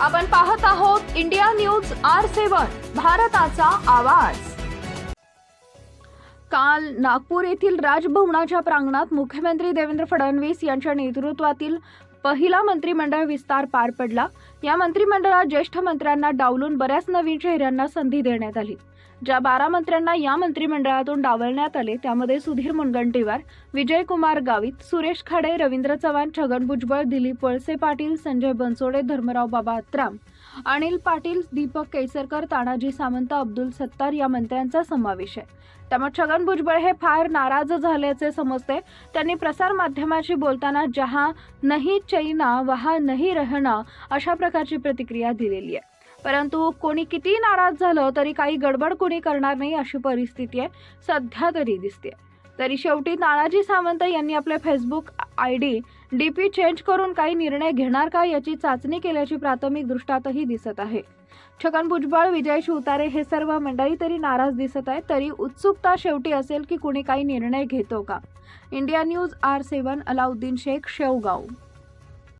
आपण पाहत आहोत इंडिया न्यूज आर सेवन भारताचा आवाज. काल नागपूर येथील राजभवनाच्या प्रांगणात मुख्यमंत्री देवेंद्र फडणवीस यांच्या नेतृत्वातील पहिला मंत्रिमंडळ विस्तार पार पडला. या मंत्रिमंडळात ज्येष्ठ मंत्र्यांना डावलून बऱ्याच नवीन चेहऱ्यांना संधी देण्यात आली. ज्या बारा मंत्र्यांना या मंत्रिमंडळातून डावलण्यात आले त्यामध्ये सुधीर मुनगंटीवार विजयकुमार गावित सुरेश खाडे रवींद्र चव्हाण छगन भुजबळ दिलीप वळसे पाटील संजय बनसोडे धर्मराव बाबा अत्राम अनिल पाटील दीपक केसरकर तानाजी सामंत अब्दुल सत्तार या मंत्र्यांचा समावेश आहे. त्यामुळे छगन भुजबळ हे फार नाराज झाल्याचे समजते. त्यांनी प्रसार माध्यमाशी बोलताना जहा नाही चैना वहा नाही रहना अशा प्रकारची प्रतिक्रिया दिलेली आहे. परंतु कोणी किती नाराज झालं तरी काही गडबड कोणी करणार नाही अशी परिस्थिती आहे. सध्या तरी दिसते तरी शेवटी नानाजी सावंत यांनी आपल्या Facebook I D D P change करून काही निर्णय घेणार का याची चाचणी केल्याची प्राथमिक दृष्टातही दिसत आहे. छगन भुजबळ विजय शिवतारे हे सर्व मंडळी तरी नाराज दिसत आहेत. तरी उत्सुकता शेवटी असेल की कुणी काही निर्णय घेतो का? India News R seven Alauddin Shaikh Shevgaon.